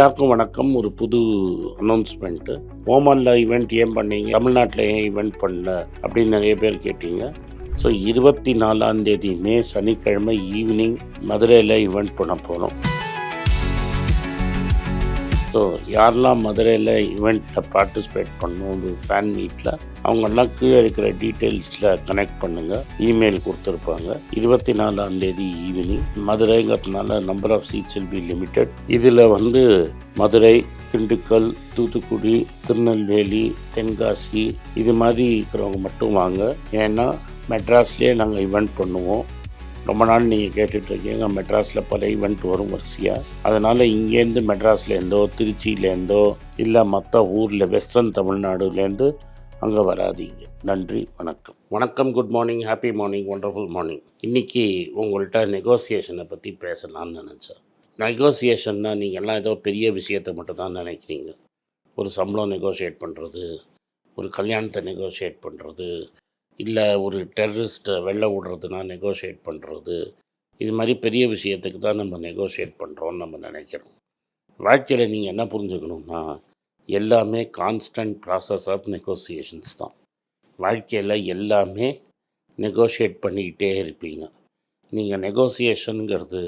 எல்லாருக்கும் வணக்கம். ஒரு புது அனௌன்ஸ்மெண்ட்டு ஓமானில் ஈவெண்ட் ஏன் பண்ணீங்க? தமிழ்நாட்டில் ஏன் ஈவெண்ட் பண்ணல? அப்படின்னு நிறைய பேர் கேட்டீங்க. ஸோ இருபத்தி நாலாம் தேதி மே சனிக்கிழமை ஈவினிங் மதுரையில் ஈவெண்ட் பண்ண போகிறோம் ஸோ யாரெல்லாம் மதுரையில் ஈவெண்ட்டில் பார்ட்டிசிபேட் பண்ணணும் ஒரு ஃபேன் மீட்டில் அவங்கெல்லாம் கீழே இருக்கிற டீட்டெயில்ஸில் கனெக்ட் பண்ணுங்கள் இமெயில் கொடுத்துருப்பாங்க. இருபத்தி நாலாம் தேதி evening மதுரைங்கிறதுனால number of seats will be limited இதில் வந்து மதுரை திண்டுக்கல் தூத்துக்குடி திருநெல்வேலி தென்காசி இது மாதிரி இருக்கிறவங்க மட்டும் வாங்க. ஏன்னா மெட்ராஸ்லேயே நாங்கள் ஈவெண்ட் பண்ணுவோம். ரொம்ப நாள் நீங்கள் கேட்டுட்ருக்கீங்க. மெட்ராஸில் பல ஈவெண்ட் வரும் வரிசையாக அதனால் இங்கேருந்து மெட்ராஸ்லேருந்தோ திருச்சியிலேருந்தோ இல்லை மற்ற ஊரில் வெஸ்டர்ன் தமிழ்நாடுலேருந்து அங்கே வராதீங்க. நன்றி வணக்கம். வணக்கம் good morning happy morning wonderful morning இன்றைக்கி உங்கள்கிட்ட நெகோசியேஷனை பற்றி பேசலாம்னு நினச்சேன். நெகோசியேஷன்னா நீங்கள்லாம் ஏதோ பெரிய விஷயத்தை மட்டும் தான் நினைக்கிறீங்க. ஒரு சம்பளம் நெகோஷியேட் பண்ணுறது ஒரு கல்யாணத்தை நெகோஷியேட் பண்ணுறது இல்லை ஒரு டெரரிஸ்ட்டை வெளில விடுறதுனா நெகோஷியேட் பண்ணுறது இது மாதிரி பெரிய விஷயத்துக்கு தான் நம்ம நெகோஷியேட் பண்ணுறோன்னு நம்ம நினைக்கிறோம். வாழ்க்கையில் நீங்கள் என்ன புரிஞ்சுக்கணும்னா எல்லாமே கான்ஸ்டன்ட் ப்ராசஸ் ஆஃப் நெகோசியேஷன்ஸ் தான். வாழ்க்கையில் எல்லாமே நெகோஷியேட் பண்ணிக்கிட்டே இருப்பீங்க. நீங்கள் நெகோசியேஷனுங்கிறது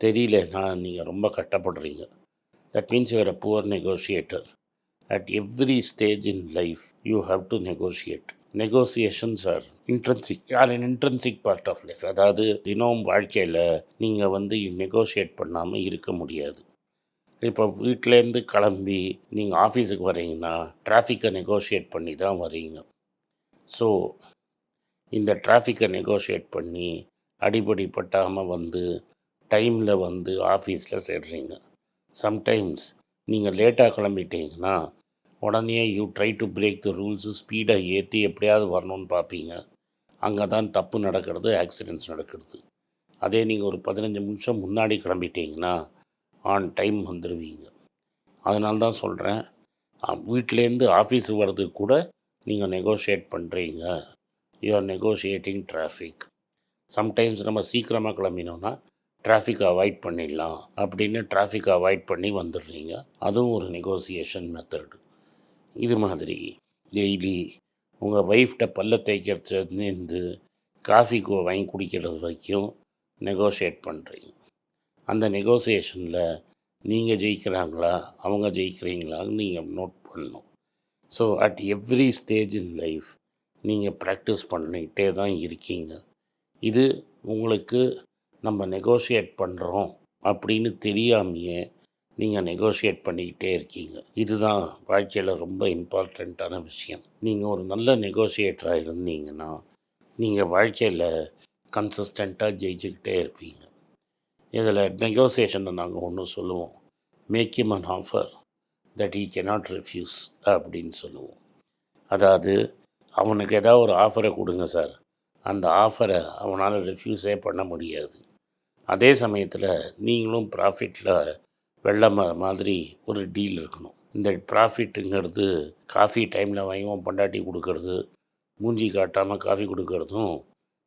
தெரியலனா நீங்கள் ரொம்ப கட்டப்படுறீங்க. That means you are a poor negotiator at every stage in life you have to negotiate negotiations are intrinsic are in intrinsic part of life அதாவது தினம் வாழ்க்கையில் நீங்கள் வந்து நெகோஷியேட் பண்ணாமல் இருக்க முடியாது. இப்போ வீட்டிலேருந்து கிளம்பி நீங்கள் ஆஃபீஸுக்கு வரீங்கன்னா டிராஃபிக்கை நெகோஷியேட் பண்ணி தான் வரீங்க ஸோ இந்த டிராஃபிக்கை நெகோஷியேட் பண்ணி அடிபடி பட்டாமல் வந்து டைமில் வந்து ஆஃபீஸில் சேர்றீங்க. சம்டைம்ஸ் நீங்கள் லேட்டாக கிளம்பிட்டீங்கன்னா உடனே you try to break the rules ஸ்பீடை ஏற்றி எப்படியாவது வரணும்னு பார்ப்பீங்க அங்கே தான் தப்பு நடக்கிறது ஆக்சிடெண்ட்ஸ் நடக்கிறது. அதே நீங்கள் ஒரு பதினஞ்சு நிமிஷம் முன்னாடி கிளம்பிட்டீங்கன்னா ஆன் டைம் வந்துடுவீங்க அதனால தான் சொல்கிறேன் வீட்டிலேருந்து ஆஃபீஸ் வர்றதுக்கு கூட நீங்கள் நெகோஷியேட் பண்ணுறீங்க you are negotiating traffic sometimes நம்ம சீக்கிரமாக கிளம்பினோன்னா டிராஃபிக் அவாய்ட் பண்ணிடலாம். அப்படின்னு டிராஃபிக் அவாய்ட் பண்ணி வந்துடுறீங்க. அதுவும் ஒரு நெகோசியேஷன் மெத்தடு இது மாதிரி. டெய்லி உங்கள் ஒய்ஃப்ட பல்ல தேய்க்கிறதுலேருந்து காஃபி வாங்கி குடிக்கிறது வரைக்கும் நெகோஷியேட் பண்ணுறீங்க அந்த நெகோசியேஷனில் நீங்கள் ஜெயிக்கிறாங்களா? அவங்க ஜெயிக்கிறீங்களான்னு நீங்கள் நோட் பண்ணணும். So at every stage in life நீங்கள் ப்ராக்டிஸ் பண்ணிக்கிட்டே தான் இருக்கீங்க. இது உங்களுக்கு நம்ம நெகோஷியேட் பண்ணுறோம் அப்படின்னு தெரியாமையே நீங்கள் நெகோஷியேட் பண்ணிக்கிட்டே இருக்கீங்க. இதுதான் வாழ்க்கையில் ரொம்ப இம்பார்ட்டண்ட்டான விஷயம். நீங்கள் ஒரு நல்ல நெகோஷியேட்டராக இருந்தீங்கன்னா நீங்கள் வாழ்க்கையில் கன்சிஸ்டண்ட்டாக ஜெயிச்சுக்கிட்டே இருப்பீங்க. இதில் நெகோசியேஷனை நாங்கள் ஒன்று சொல்லுவோம். Make him an offer that he cannot refuse அப்படின்னு சொல்லுவோம். அதாவது அவனுக்கு ஏதாவது ஒரு ஆஃபரை கொடுங்க சார் அந்த ஆஃபரை அவனால் ரெஃப்யூஸே பண்ண முடியாது. அதே சமயத்தில் நீங்களும் ப்ராஃபிட்டில் வெள்ளம் மாதிரி ஒரு டீல் இருக்கணும். இந்த ப்ராஃபிட்டுங்கிறது காஃபி டைமில் வாங்குவோம் பொண்டாட்டி கொடுக்கறது மூஞ்சி காட்டாமல் காஃபி கொடுக்கறதும்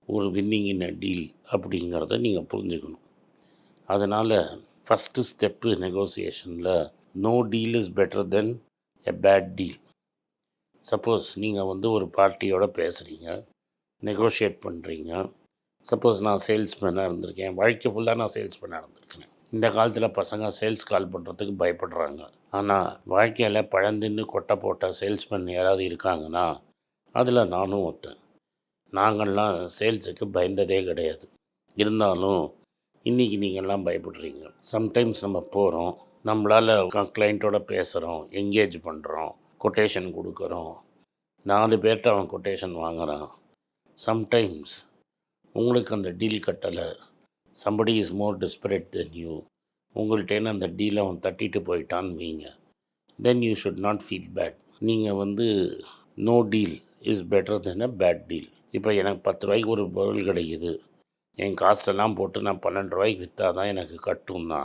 ஒரு வின்னிங் இன் அ டீல் அப்படிங்கிறத நீங்கள் புரிஞ்சுக்கணும். அதனால் first step நெகோசியேஷனில் no deal is better than a bad deal suppose நீங்கள் வந்து ஒரு பார்ட்டியோட பேசுகிறீங்க நெகோஷியேட் பண்ணுறீங்க சப்போஸ் நான் சேல்ஸ்மேனாக இருந்திருக்கேன் வாழ்க்கை ஃபுல்லாக நான் சேல்ஸ்மேனாக இருந்திருக்கேன் இந்த காலத்தில் பசங்க சேல்ஸ் கால் பண்ணுறதுக்கு பயப்படுறாங்க. ஆனால் வாழ்க்கையில் பழந்தின்னு கொட்டை போட்ட சேல்ஸ்மேன் யாராவது இருக்காங்கன்னா அதில் நானும் ஒருத்தன். நாங்கள்லாம் சேல்ஸுக்கு பயந்ததே கிடையாது. இருந்தாலும் இன்றைக்கி நீங்கள்லாம் பயப்படுறீங்க. சம்டைம்ஸ் நம்ம போகிறோம் நம்மளால் கிளைண்ட்டோட பேசுகிறோம் எங்கேஜ் பண்ணுறோம் கொட்டேஷன் கொடுக்குறோம். நாலு பேர்கிட்ட அவன் கொட்டேஷன் வாங்குகிறான் சம்டைம்ஸ் உங்களுக்கு அந்த deal கட்டலை. Somebody is more desperate than you உங்கள்கிட்டேன்னு அந்த டீலை அவன் தட்டிட்டு போயிட்டான்னு வைங்க. Then you should not feel bad நீங்கள் வந்து no deal is better than a bad deal இப்போ எனக்கு பத்து ரூபாய்க்கு ஒரு பொருள் கிடைக்குது. என் காசெல்லாம் போட்டு நான் பன்னெண்டு ரூபாய்க்கு விற்றா தான் எனக்கு கட்டும்னா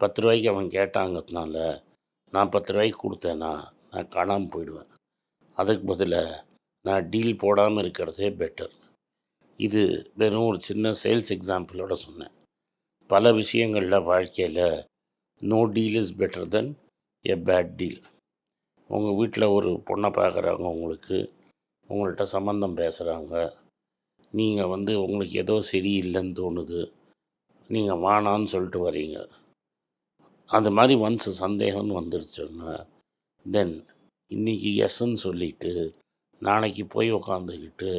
பத்து ரூபாய்க்கு அவன் கேட்டாங்கிறதுனால நான் பத்து ரூபாய்க்கு கொடுத்தேன்னா நான் காணாமல் போயிடுவேன். அதுக்கு பதிலாக நான் டீல் போடாமல் இருக்கிறதே பெட்டர் இது வெறும் ஒரு சின்ன சேல்ஸ் எக்ஸாம்பிளோட சொன்னேன். பல விஷயங்களில் வாழ்க்கையில் no deal is better than a bad deal உங்கள் வீட்டில் ஒரு பொண்ணை பார்க்குறாங்க உங்களுக்கு உங்கள்கிட்ட சம்மந்தம் பேசுகிறாங்க நீங்கள் வந்து உங்களுக்கு ஏதோ சரியில்லைன்னு தோணுது. நீங்கள் வானான்னு சொல்லிட்டு வரீங்க அந்த மாதிரி ஒன்ஸ் சந்தேகம்னு வந்துருச்சுன்னா தென் இன்றைக்கி எஸ்ன்னு சொல்லிட்டு நாளைக்கு போய் உக்காந்துக்கிட்டு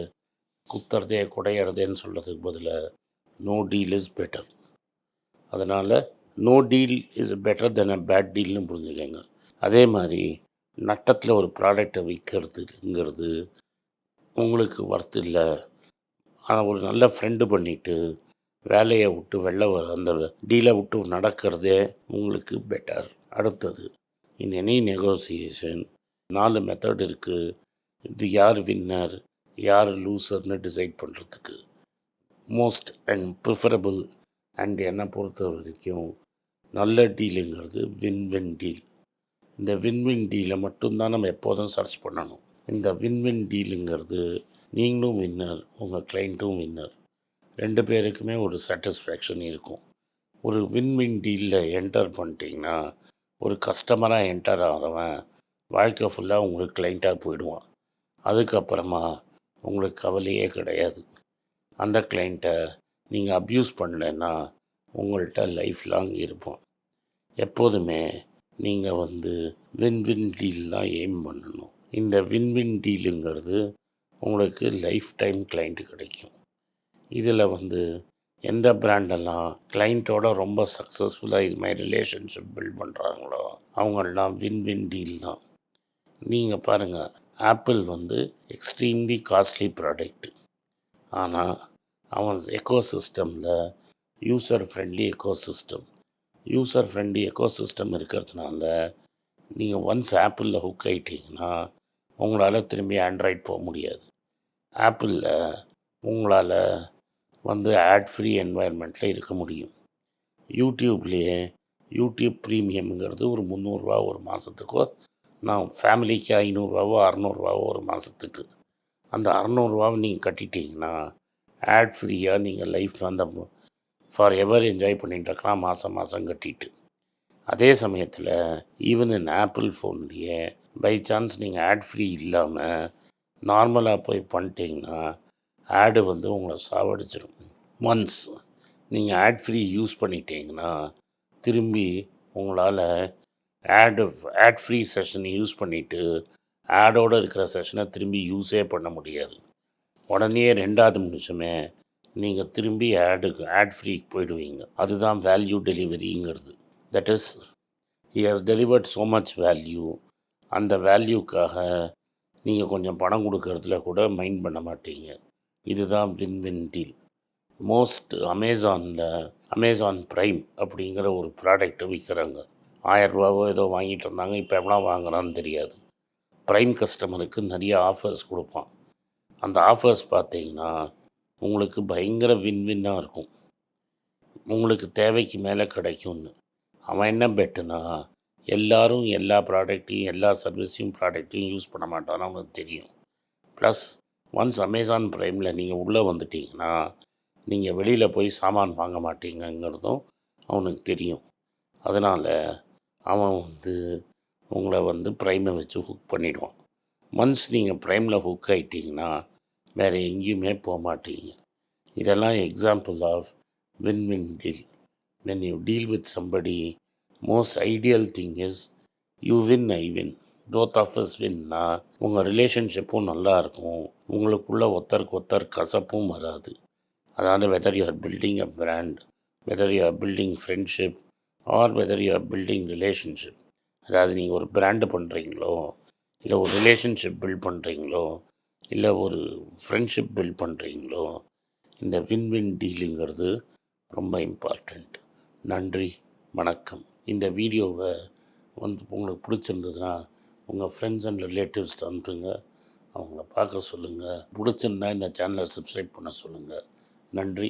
குத்துறதே குடையிறதேன்னு சொல்கிறதுக்கு பதிலாக நோ டீல் இஸ் பெட்டர் அதனால் no deal is better than a bad டீல்னு புரிஞ்சுக்கங்க. அதே மாதிரி நட்டத்தில் ஒரு ப்ராடக்டை விற்கிறதுங்கிறது உங்களுக்கு ஒர்த் இல்லை. ஆனால் ஒரு நல்ல ஃப்ரெண்டு பண்ணிவிட்டு வேலையை விட்டு வெளில வர அந்த டீலை விட்டு நடக்கிறதே உங்களுக்கு பெட்டர் அடுத்தது இன் எனி நெகோசியேஷன் நாலு மெத்தட் இருக்குது இது யார் வின்னர் யார் லூசர்னு டிசைட் பண்ணுறதுக்கு மோஸ்ட் அண்ட் ப்ரிஃபரபிள் அண்ட் என்னை பொறுத்த வரைக்கும் நல்ல டீலுங்கிறது வின் வின் டீல் இந்த வின் வின் டீலை மட்டும்தான் நம்ம எப்போதும் சர்ச் பண்ணணும். இந்த வின் வின் டீலுங்கிறது நீங்களும் வின்னர் உங்கள் கிளைண்ட்டும் வின்னர் ரெண்டு பேருக்குமே ஒரு சாட்டிஸ்ஃபேக்ஷன் இருக்கும். ஒரு வின் வின் டீலில் என்டர் பண்ணிட்டீங்கன்னா ஒரு கஸ்டமராக என்டர் ஆகிறவன் வாழ்க்கை ஃபுல்லாக உங்களுக்கு கிளைண்ட்டாக போயிடுவான். அதுக்கப்புறமா உங்களுக்கு கவலையே கிடையாது. அந்த கிளைண்ட்டை நீங்கள் அப்யூஸ் பண்ணலைன்னா உங்கள்கிட்ட லைஃப் லாங் இருப்போம். எப்போதுமே நீங்கள் வந்து வின் வின் டீல் தான் எய்ம் பண்ணணும். இந்த வின் வின் டீலுங்கிறது உங்களுக்கு லைஃப் டைம் கிளைண்ட்டு கிடைக்கும். இதில் வந்து எந்த பிராண்டெல்லாம் கிளைண்ட்டோட ரொம்ப சக்ஸஸ்ஃபுல்லாக இது மாதிரி ரிலேஷன்ஷிப் பில்ட் பண்ணுறாங்களோ அவங்கெல்லாம் வின் வின் டீல் தான். நீங்கள் பாருங்கள் ஆப்பிள் வந்து எக்ஸ்ட்ரீம்லி காஸ்ட்லி ப்ராடக்ட் ஆனால் அவன் எக்கோ சிஸ்டமில் user friendly ecosystem user friendly ecosystem இருக்கிறதுனால நீங்கள் ஒன்ஸ் ஆப்பிளில் ஹுக் ஆகிட்டீங்கன்னா உங்களால் திரும்பி ஆண்ட்ராய்ட் போக முடியாது. ஆப்பிளில் உங்களால் வந்து ஆட் ஃப்ரீ என்வாயர்மெண்ட்டில் இருக்க முடியும். யூடியூப்லேயே யூடியூப் ப்ரீமியம்ங்கிறது ஒரு முந்நூறுரூவா ஒரு மாதத்துக்கோ நான் ஃபேமிலிக்கு ஐநூறுரூவாவோ அறநூறுவாவோ ஒரு மாதத்துக்கு அந்த அறநூறுவாவை நீங்கள் கட்டிட்டீங்கன்னா ஆட் ஃப்ரீயாக நீங்கள் லைஃப்பில் அந்த ஃபார் எவர் என்ஜாய் பண்ணிட்டுருக்கலாம் மாதம் மாதம் கட்டிட்டு. அதே சமயத்தில் ஈவன் இன் ஆப்பிள் ஃபோன்லேயே பை சான்ஸ் நீங்கள் ஆட் ஃப்ரீ இல்லாமல் நார்மலாக போய் பண்ணிட்டீங்கன்னா ஆடு வந்து உங்களை சாவடிச்சிடும் ஒன்ஸ் நீங்கள் ஆட் ஃப்ரீ யூஸ் பண்ணிட்டீங்கன்னா திரும்பி உங்களால் ஆடு ஆட் ஃப்ரீ செஷன் யூஸ் பண்ணிவிட்டு ஆடோடு இருக்கிற செஷனை திரும்பி யூஸே பண்ண முடியாது. உடனே ரெண்டாவது நிமிஷமே நீங்கள் திரும்பி ஆடுக்கு ஆட் ஃப்ரீக்கு போயிடுவீங்க. அதுதான் value டெலிவரிங்கிறது that is he has delivered so much value அந்த வேல்யூக்காக நீங்கள் கொஞ்சம் பணம் கொடுக்கறதுல கூட மைண்ட் பண்ண மாட்டீங்க. இதுதான் வின் வின் டீல் மோஸ்ட் அமேசானில் அமேசான் ப்ரைம் அப்படிங்கிற ஒரு ப்ராடக்ட்டை விற்கிறாங்க ஆயரூபாவோ ஏதோ வாங்கிட்டு இருந்தாங்க. இப்போ எவ்வளோ வாங்குறான்னு தெரியாது. ப்ரைம் கஸ்டமருக்கு நிறைய ஆஃபர்ஸ் கொடுப்பான். அந்த ஆஃபர்ஸ் பார்த்தீங்கன்னா உங்களுக்கு பயங்கர வின் வின்னாக இருக்கும். உங்களுக்கு தேவைக்கு மேலே கிடைக்கும்னு. அவன் என்ன பெட்டுனா எல்லாரும் எல்லா ப்ராடக்ட்டையும் எல்லா சர்வீஸையும் ப்ராடக்ட்டையும் யூஸ் பண்ண மாட்டான்னு அவனுக்கு தெரியும். ப்ளஸ் ஒன்ஸ் அமேசான் ப்ரைமில் நீங்கள் உள்ளே வந்துட்டீங்கன்னா நீங்கள் வெளியில் போய் சாமான் வாங்க மாட்டீங்கங்கிறதும் அவனுக்கு தெரியும். அதனால் அவன் வந்து உங்களை வந்து ப்ரைமை வச்சு ஹுக் பண்ணிவிடுவான் ஒன்ஸ் நீங்கள் ப்ரைமில் ஹுக் ஆகிட்டிங்கன்னா வேறு எங்கேயுமே போக மாட்டீங்க. இதெல்லாம் example of win win deal when you deal with somebody most ideal thing is you win I win both of us வின்னா உங்கள் ரிலேஷன்ஷிப்பும் நல்லா இருக்கும். உங்களுக்குள்ள ஒருத்தருக்கு ஒருத்தர் கசப்பும் வராது. அதாவது whether you are building a brand whether you are building friendship or whether you are building relationship அதாவது நீங்கள் ஒரு பிராண்டு பண்ணுறீங்களோ இல்லை ஒரு ரிலேஷன்ஷிப் பில்ட் பண்ணுறீங்களோ இல்லை ஒரு ஃப்ரெண்ட்ஷிப் பில்ட் பண்ணுறீங்களோ இந்த வின் வின் டீலுங்கிறது ரொம்ப இம்பார்ட்டண்ட் நன்றி வணக்கம். இந்த வீடியோவை வந்து உங்களுக்கு பிடிச்சிருந்ததுன்னா உங்கள் ஃப்ரெண்ட்ஸ் அண்ட் ரிலேட்டிவ்ஸ்ட்டு அனுப்புங்க. அவங்கள பார்க்க சொல்லுங்கள் பிடிச்சிருந்தா இந்த சேனலை சப்ஸ்கிரைப் பண்ண சொல்லுங்கள் நன்றி.